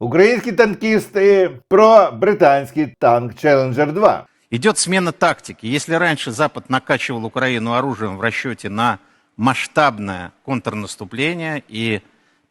українські танкісти про британський танк Challenger 2. Идет смена тактики. Если раньше Запад накачивал Украину оружием в расчете на масштабное контрнаступление и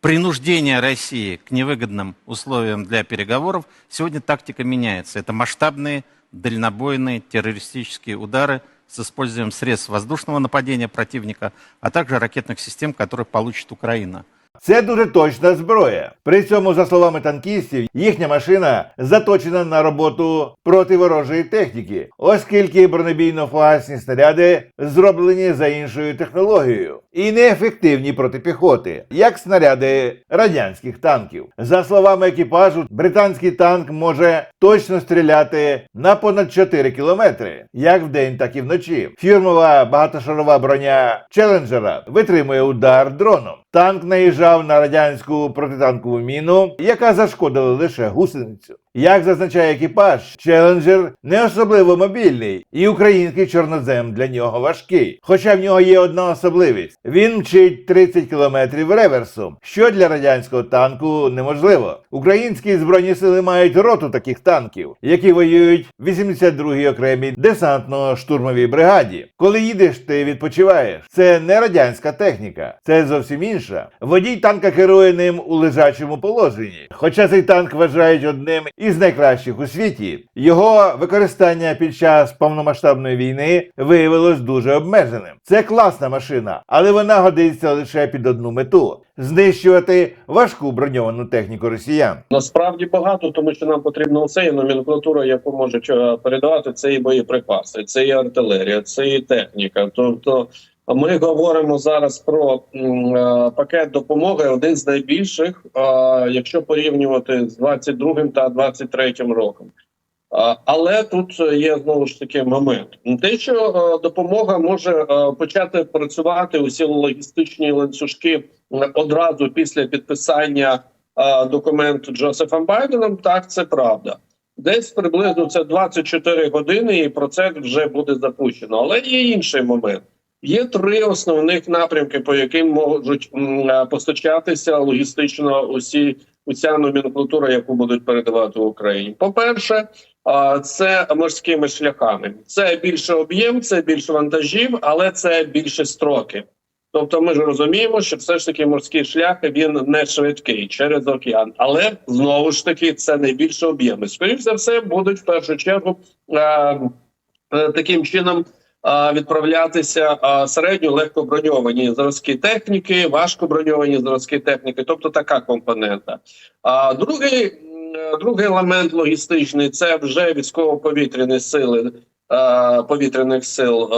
принуждение России к невыгодным условиям для переговоров, сегодня тактика меняется. Это масштабные дальнобойные террористические удары с использованием средств воздушного нападения противника, а также ракетных систем, которые получит Украина. Це дуже точна зброя. При цьому, за словами танкістів, їхня машина заточена на роботу проти ворожої техніки, оскільки бронебійно-фугасні снаряди зроблені за іншою технологією і неефективні проти піхоти, як снаряди радянських танків. За словами екіпажу, британський танк може точно стріляти на понад 4 кілометри, як вдень, так і вночі. Фірмова багатошарова броня Челенджера витримує удар дроном. Танк наїжджав на радянську протитанкову міну, яка зашкодила лише гусеницю. Як зазначає екіпаж, Челенджер не особливо мобільний, і український чорнозем для нього важкий. Хоча в нього є одна особливість: він мчить 30 км реверсом, що для радянського танку неможливо. Українські збройні сили мають роту таких танків, які воюють в 82-й окремій десантно-штурмовій бригаді. Коли їдеш, ти відпочиваєш. Це не радянська техніка, це зовсім інша. Водій танка керує ним у лежачому положенні. Хоча цей танк вважають одним із найкращих у світі, його використання під час повномасштабної війни виявилось дуже обмеженим. Це класна машина, але вона годиться лише під одну мету знищувати важку броньовану техніку росіян. Насправді багато, тому що нам потрібна оце і номенклатура, яку можуть е, передавати. Це і боєприпаси, це і артилерія, це і техніка. Тобто, ми говоримо зараз про е, пакет допомоги, один з найбільших, е, якщо порівнювати з 22 та 23 роком. А, Але тут є знову ж таки момент. Те, що е, допомога може е, почати працювати усі логістичні ланцюжки е, одразу після підписання е, документу Джозефом Байденом, так це правда. Десь приблизно це 24 години, і процес вже буде запущено. Але є інший момент. Є три основних напрямки, по яким можуть е, постачатися логістично усі уся номенклатура, яку будуть передавати в Україні. По перше, це морськими шляхами. Це більше об'єм, це більше вантажів, але це більше строки. Тобто, ми ж розуміємо, що все ж таки морський шлях він не швидкий через океан, але знову ж таки це найбільше об'єми. Скоріше за все, будуть в першу чергу е, е, таким чином відправлятися середньо легкоброньовані зразки техніки, важкоброньовані зразки техніки, тобто така компонента. А другий, другий елемент логістичний це вже військово-повітряні сили. Повітряних сил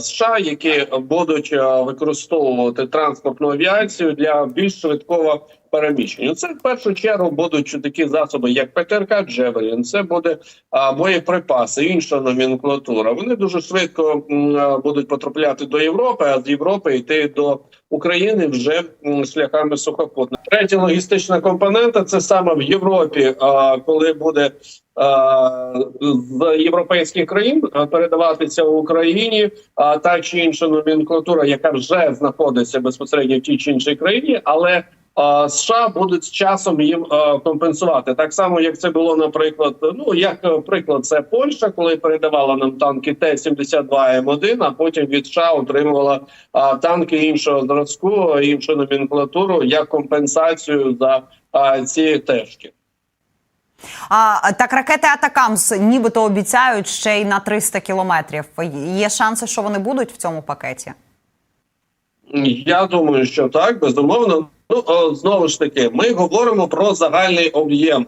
США, які будуть використовувати транспортну авіацію для більш швидкого переміщення. Це в першу чергу будуть такі засоби, як ПТРК Джевелін, це буде а, боєприпаси, інша номенклатура. Вони дуже швидко е, будуть потрапляти до Європи, а з Європи йти до України вже шляхами сухопутних. Третя логістична компонента це саме в Європі, а, коли буде а, з європейських країн передаватися в Україні а, та чи інша номенклатура, яка вже знаходиться безпосередньо в тій чи іншій країні, але а, США будуть з часом їм компенсувати так само, як це було, наприклад. Ну як е, приклад, це Польща, коли передавала нам танки Т-72 М1, а потім від США отримувала танки іншого зразку, іншу номенклатуру як компенсацію за ці тежки. А так ракети Атакамс нібито обіцяють ще й на 300 кілометрів. Є шанси, що вони будуть в цьому пакеті? Я думаю, що так, безумовно. Ну о, знову ж таки, ми говоримо про загальний об'єм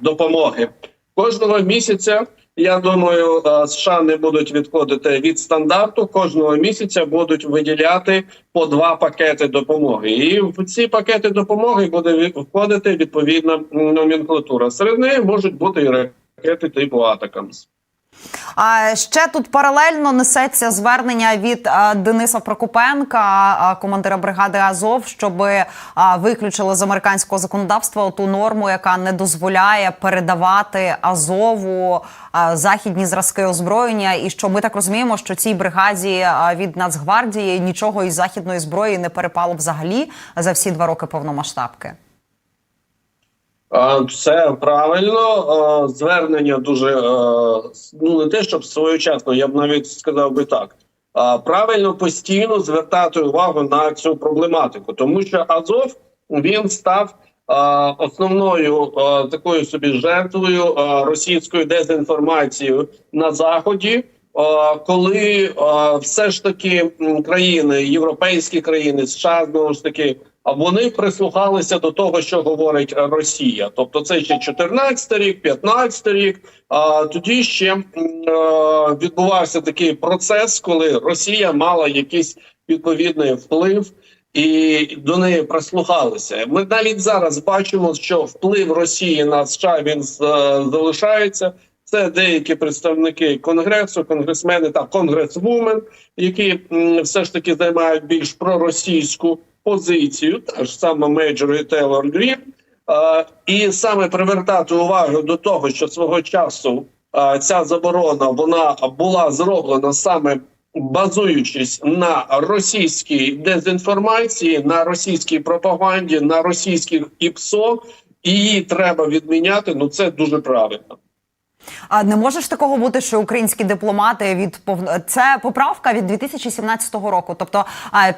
допомоги кожного місяця. Я думаю, е, США не будуть відходити від стандарту. Кожного місяця будуть виділяти по два пакети допомоги, і в ці пакети допомоги буде входити відповідна номенклатура. Серед неї можуть бути і ракети типу Атакамс. А ще тут паралельно несеться звернення від Дениса Прокопенка, командира бригади Азов, щоб виключили з американського законодавства ту норму, яка не дозволяє передавати Азову західні зразки озброєння. І що ми так розуміємо, що цій бригаді від Нацгвардії нічого із західної зброї не перепало взагалі за всі два роки повномасштабки. Все правильно. Звернення дуже е, ну не те, щоб своєчасно, я б навіть сказав би так. А, Правильно постійно звертати увагу на цю проблематику, тому що Азов він став основною такою собі жертвою російської дезінформації на заході. Коли все ж таки країни, європейські країни, США знову ж таки, вони прислухалися до того, що говорить Росія. Тобто, це ще 14 рік, 15 рік. А тоді ще е, відбувався такий процес, коли Росія мала якийсь відповідний вплив. І до неї прислухалися. Ми навіть зараз бачимо, що вплив Росії на США він е, залишається. Це деякі представники конгресу, конгресмени та конгресвумен, які все ж таки займають більш проросійську позицію, та ж саме Мейджор і Тейлор Грін. І саме привертати увагу до того, що свого часу ця заборона вона була зроблена саме базуючись на російській дезінформації, на російській пропаганді, на російських ІПСО, її треба відміняти. Ну це дуже правильно. А не може ж такого бути, що українські дипломати від це поправка від 2017 року. Тобто,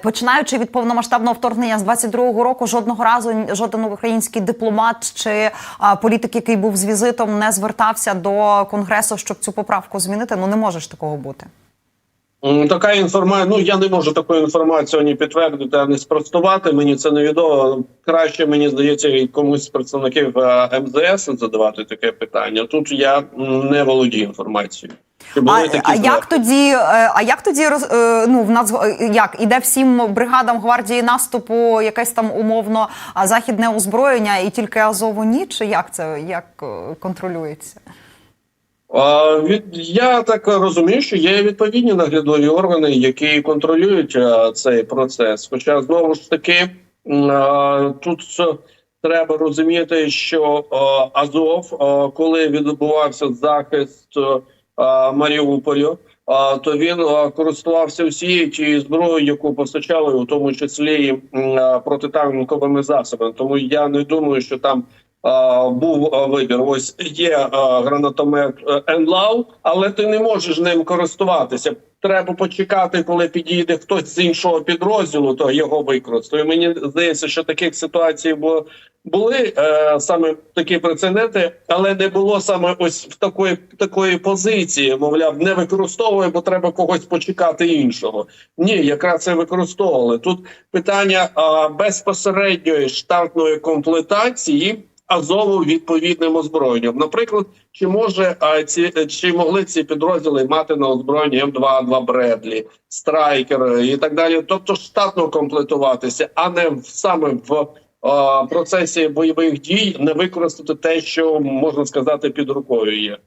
починаючи від повномасштабного вторгнення з 22-го року, жодного разу жоден український дипломат чи політик, який був з візитом, не звертався до конгресу, щоб цю поправку змінити. Ну не може ж такого бути. Така інформація. Ну я не можу таку інформацію ні підтвердити, а не спростувати. Мені це невідомо. Краще мені здається, і комусь з представників е, МЗС задавати таке питання. Тут я не володію інформацією. А, а як тоді, е, а як тоді роз, е, ну в нас як іде всім бригадам гвардії наступу якесь там умовно а, західне озброєння, і тільки Азову ні? Чи як це як контролюється? Я так розумію, що є відповідні наглядові органи, які контролюють цей процес. Хоча знову ж таки тут треба розуміти, що Азов, коли відбувався захист а, Маріуполя, то він користувався всією тією зброєю, яку постачали, у тому числі протитанковими засобами. Тому я не думаю, що там був вибір. Ось є гранатомет е, Енлау, але ти не можеш ним користуватися. Треба почекати, коли підійде хтось з іншого підрозділу, то його використає. Мені здається, що таких ситуацій було. Були е, саме такі прецеденти, але не було саме ось в такої такої позиції. Мовляв, не використовує, бо треба когось почекати іншого. Ні, якраз це використовували. Тут питання а, безпосередньої штатної комплектації Азову відповідним озброєнням. Наприклад, чи може а, ці чи могли ці підрозділи мати на озброєнні М2, 2 Бредлі, Страйкер і так далі, тобто штатно комплектуватися, а не в- саме в а, процесі бойових дій не використати те, що можна сказати під рукою є.